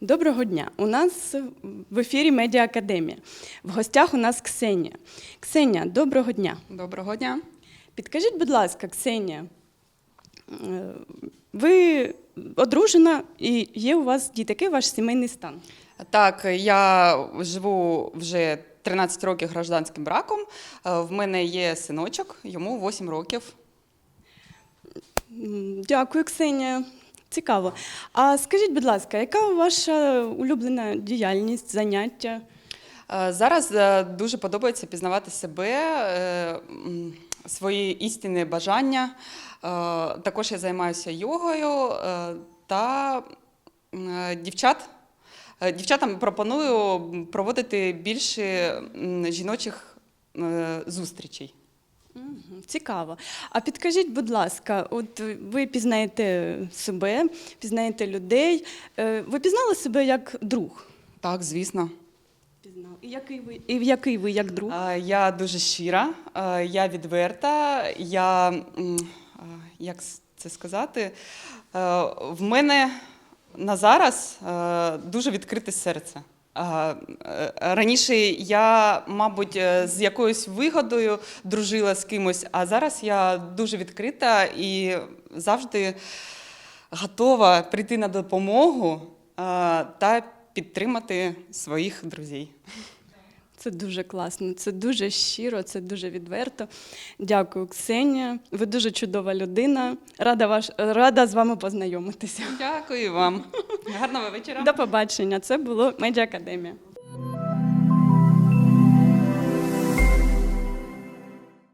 Доброго дня. У нас в ефірі Медіа Академія. В гостях у нас Ксенія. Ксенія, доброго дня. Доброго дня. Підкажіть, будь ласка, Ксенія, е, ви одружена і є у вас діти. Який ваш сімейний стан? Так, я живу вже 13 років гражданським браком. Е, В мене є синочок, йому 8 років. Дякую, Ксенія. Цікаво. А скажіть, будь ласка, яка ваша улюблена діяльність, заняття? Е, Зараз е, дуже подобається пізнавати себе, е, свої істинні бажання. Також я займаюся йогою та дівчат. Дівчатам пропоную проводити більше жіночих зустрічей. Цікаво. А підкажіть, будь ласка, от ви пізнаєте себе, пізнаєте людей. Е, Ви пізнали себе як друг? Так, звісно. Пізнав. І який ви, і в який ви як друг? Я дуже щира, я відверта. Я як це сказати? Е, В мене на зараз е, дуже відкрите серце. Е, Раніше я, мабуть, е, з якоюсь вигодою дружила з кимось, а зараз я дуже відкрита і завжди готова прийти на допомогу та підтримати своїх друзів. Це дуже класно, це дуже щиро, це дуже відверто. Дякую, Ксенія. Ви дуже чудова людина. Рада, ваш, рада з вами познайомитися. Дякую вам. Гарного вечора. До побачення. Це було Медіа Академія.